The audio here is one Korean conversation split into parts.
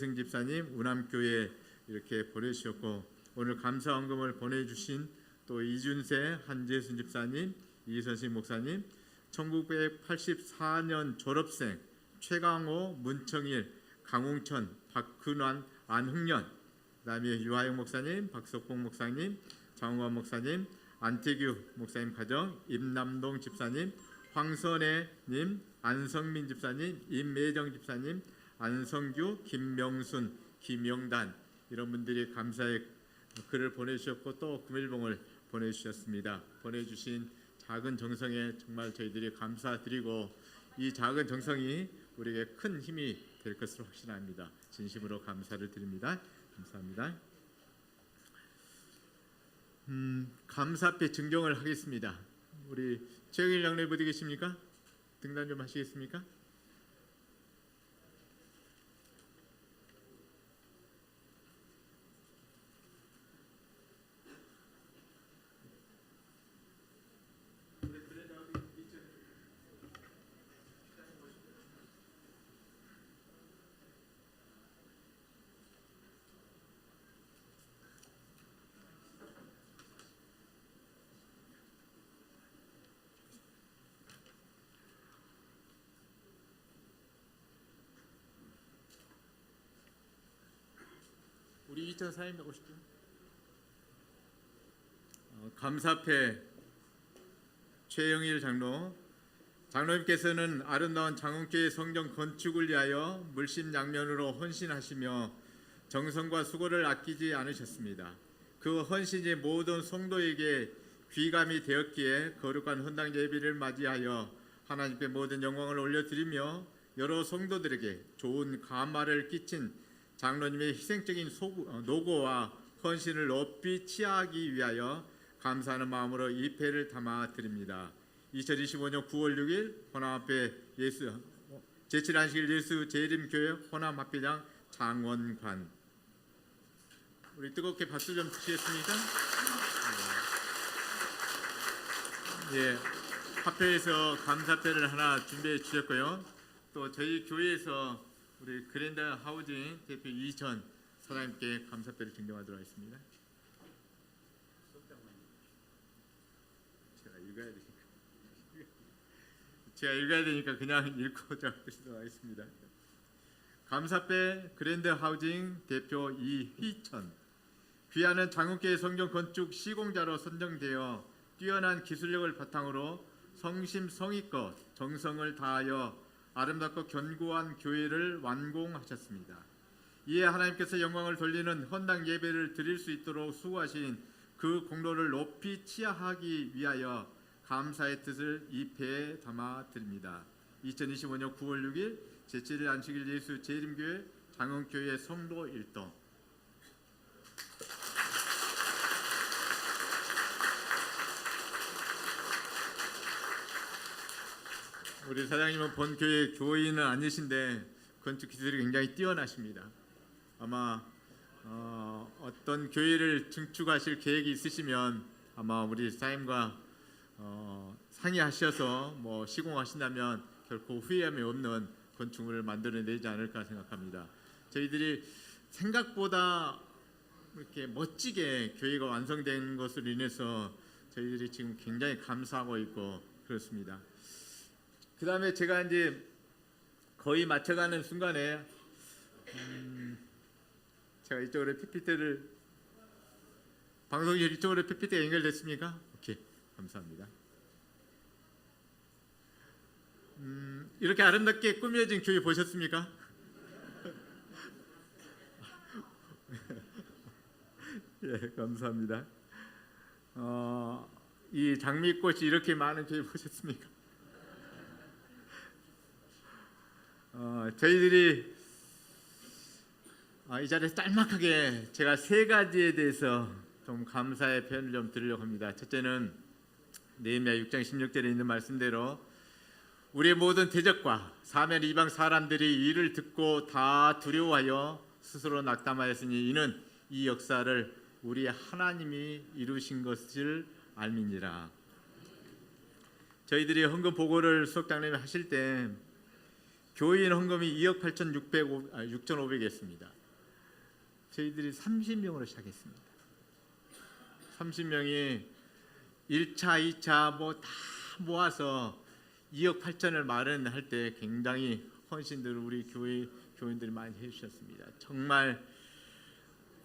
승 집사님 운암교회 이렇게 보내주셨고 오늘 감사 헌금을 보내주신 또 이준세 한재순 집사님 이선식 목사님 1984년 졸업생 최강호 문청일 강홍천 박근환 안흥년 그다음에 유하영 목사님 박석봉 목사님 장원 목사님 안태규 목사님 가정 임남동 집사님 황선혜님 안성민 집사님 임매정 집사님 안성규, 김명순, 김영단 이런 분들이 감사의 글을 보내주셨고 또 금일봉을 보내주셨습니다. 보내주신 작은 정성에 정말 저희들이 감사드리고 이 작은 정성이 우리에게 큰 힘이 될 것을 확신합니다. 진심으로 감사를 드립니다. 감사합니다. 음, 감사패 증정을 하겠습니다. 우리 최영일 어디 계십니까? 등단 좀 하시겠습니까? 우리 2차 사임 오시죠. 어, 감사패 최영일 장로 장로님께서는 아름다운 장흥교회 성전 건축을 위하여 물심양면으로 헌신하시며 정성과 수고를 아끼지 않으셨습니다. 그 헌신이 모든 성도에게 귀감이 되었기에 거룩한 헌당 예비를 맞이하여 하나님께 모든 영광을 올려드리며 여러 성도들에게 좋은 감화를 끼친 장로님의 희생적인 어, 노고와 헌신을 높이 치하하기 위하여 감사하는 마음으로 이 패를 담아 드립니다. 2025년 9월 6일 호남 앞에 예수 제7안식일 예수 재림교회 호남 합회장 장원관 우리 뜨겁게 박수 좀 주시겠습니까? 네. 예, 합회에서 감사패를 하나 준비해 주셨고요. 또 저희 교회에서 우리 그랜드 하우징 대표 이전 사장님께 감사패를 증정하도록 하겠습니다. 제가 읽어야 되니까 제가 읽어야 되니까 그냥 읽고 작드리도록 하겠습니다. 감사패 그랜드 하우징 대표 이휘천 귀하는 장흥교회 성전 건축 시공자로 선정되어 뛰어난 기술력을 바탕으로 성심성의껏 정성을 다하여 아름답고 견고한 교회를 완공하셨습니다. 이에 하나님께서 영광을 돌리는 헌당 예배를 드릴 수 있도록 수고하신 그 공로를 높이 치하하기 위하여 감사의 뜻을 이 배에 담아 드립니다. 2025년 9월 6일 제7일 안식일 예수 재림교회 장흥교회 성도 일동 우리 사장님은 본 교회 교인은 아니신데 건축 기술이 굉장히 뛰어나십니다. 아마 어, 어떤 교회를 증축하실 계획이 있으시면 아마 우리 사장님과 어, 상의하셔서 뭐 시공하신다면 결코 후회함이 없는 건축물을 만들어내지 않을까 생각합니다. 저희들이 생각보다 이렇게 멋지게 교회가 완성된 것으로 인해서 저희들이 지금 굉장히 감사하고 있고 그렇습니다. 그 다음에 제가 이제 거의 맞춰가는 순간에 음, 제가 이쪽으로 PPT를 방송이 이쪽으로 PPT가 연결됐습니까? 오케이 감사합니다. 음, 이렇게 아름답게 꾸며진 교회 보셨습니까? 예 감사합니다. 어, 이 장미꽃이 이렇게 많은 교회 보셨습니까? 저희들이 아, 이 자리에서 짤막하게 제가 세 가지에 대해서 좀 감사의 표현을 좀 드리려고 합니다. 첫째는 네헤미야 6장 16절에 있는 말씀대로 우리의 모든 대적과 사면 이방 사람들이 이를 듣고 다 두려워하여 스스로 낙담하였으니 이는 이 역사를 우리 하나님이 이루신 것을 알미니라. 저희들이 헌금 보고를 수석장님이 하실 때 교인 헌금이 2억 8,600 아, 6,500이었습니다. 저희들이 30명으로 시작했습니다. 30명이 1차, 2차 뭐 다 모아서 2억 8천을 마련할 때 굉장히 헌신들을 우리 교회 교인들이 많이 해주셨습니다. 정말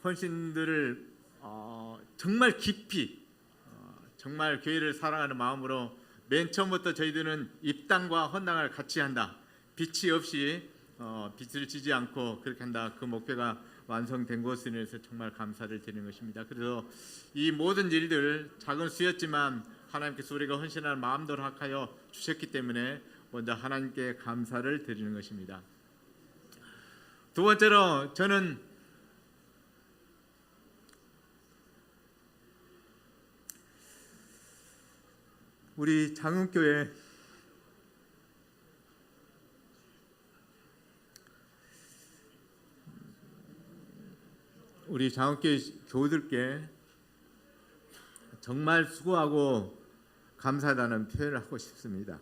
헌신들을 어, 정말 깊이 어, 정말 교회를 사랑하는 마음으로 맨 처음부터 저희들은 입당과 헌당을 같이 한다. 빛이 없이 어, 빛을 지지 않고 그렇게 한다. 그 목표가 완성된 것에 대해서 정말 감사를 드리는 것입니다. 그래서 이 모든 일들 작은 수였지만 하나님께서 우리가 헌신하는 마음대로 합하여 주셨기 때문에 먼저 하나님께 감사를 드리는 것입니다. 두 번째로 저는 우리 장흥교회 우리 장흥교회 교우들께 정말 수고하고 감사하다는 표현을 하고 싶습니다.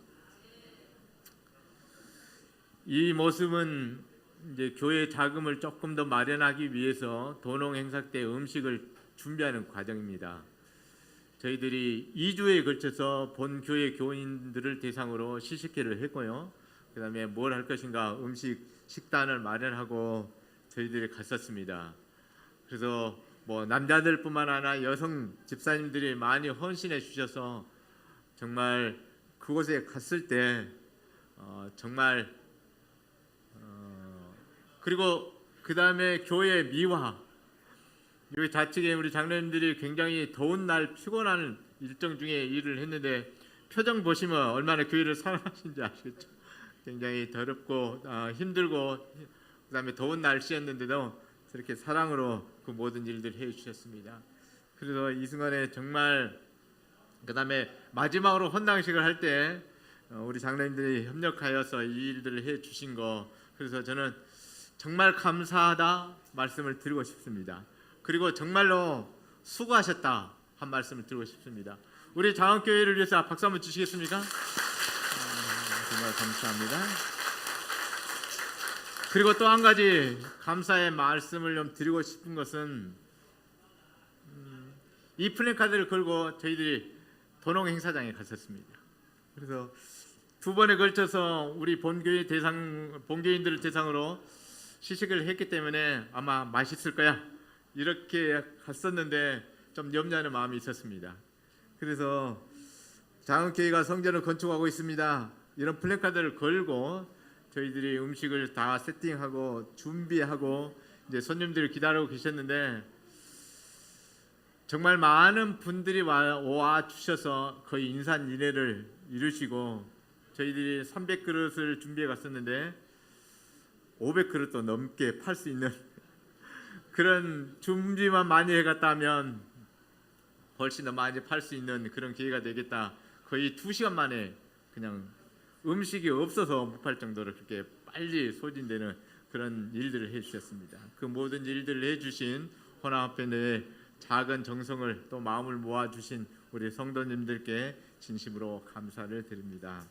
이 모습은 이제 교회 자금을 조금 더 마련하기 위해서 도농 행사 때 음식을 준비하는 과정입니다. 저희들이 2주에 걸쳐서 본 교회 교인들을 대상으로 시식회를 했고요. 그다음에 뭘 할 것인가 음식 식단을 마련하고 저희들이 갔었습니다. 그래서 뭐 남자들뿐만 아니라 여성 집사님들이 많이 헌신해 주셔서 정말 그곳에 갔을 때 어, 정말 어, 그리고 그 다음에 교회 미화 여기 좌측에 우리 장로님들이 굉장히 더운 날 피곤한 일정 중에 일을 했는데 표정 보시면 얼마나 교회를 사랑하시는지 아시겠죠? 굉장히 더럽고 어, 힘들고 그다음에 더운 날씨였는데도 저렇게 사랑으로 그 모든 일들을 해 주셨습니다. 그래서 이 순간에 정말 그다음에 마지막으로 헌당식을 할때 어, 우리 장로님들이 협력하여서 이 일들을 해 주신 거 그래서 저는 정말 감사하다 말씀을 드리고 싶습니다. 그리고 정말로 수고하셨다 한 말씀을 드리고 싶습니다. 우리 장학교회를 위해서 박수 한번 주시겠습니까? 아, 정말 감사합니다. 그리고 또 한 가지 감사의 말씀을 좀 드리고 싶은 것은 음, 이 플래카드를 걸고 저희들이 도농 행사장에 갔었습니다. 그래서 두 번에 걸쳐서 우리 본교회 대상 본교인들을 대상으로 시식을 했기 때문에 아마 맛있을 거야 이렇게 갔었는데 좀 염려하는 마음이 있었습니다. 그래서 장흥교회가 성전을 건축하고 있습니다. 이런 플래카드를 걸고 저희들이 음식을 다 세팅하고 준비하고 이제 손님들이 기다리고 계셨는데 정말 많은 분들이 와, 와 주셔서 거의 인산 인해를 이루시고 저희들이 300그릇을 준비해 갔었는데 500그릇도 넘게 팔 수 있는 그런 준비만 많이 해갔다면 훨씬 더 많이 팔 수 있는 그런 기회가 되겠다. 거의 두 시간 만에 그냥 음식이 없어서 못팔 정도로 그렇게 빨리 소진되는 그런 일들을 해주셨습니다. 그 모든 일들을 해주신 혼합회의 작은 정성을 또 마음을 모아주신 우리 성도님들께 진심으로 감사를 드립니다.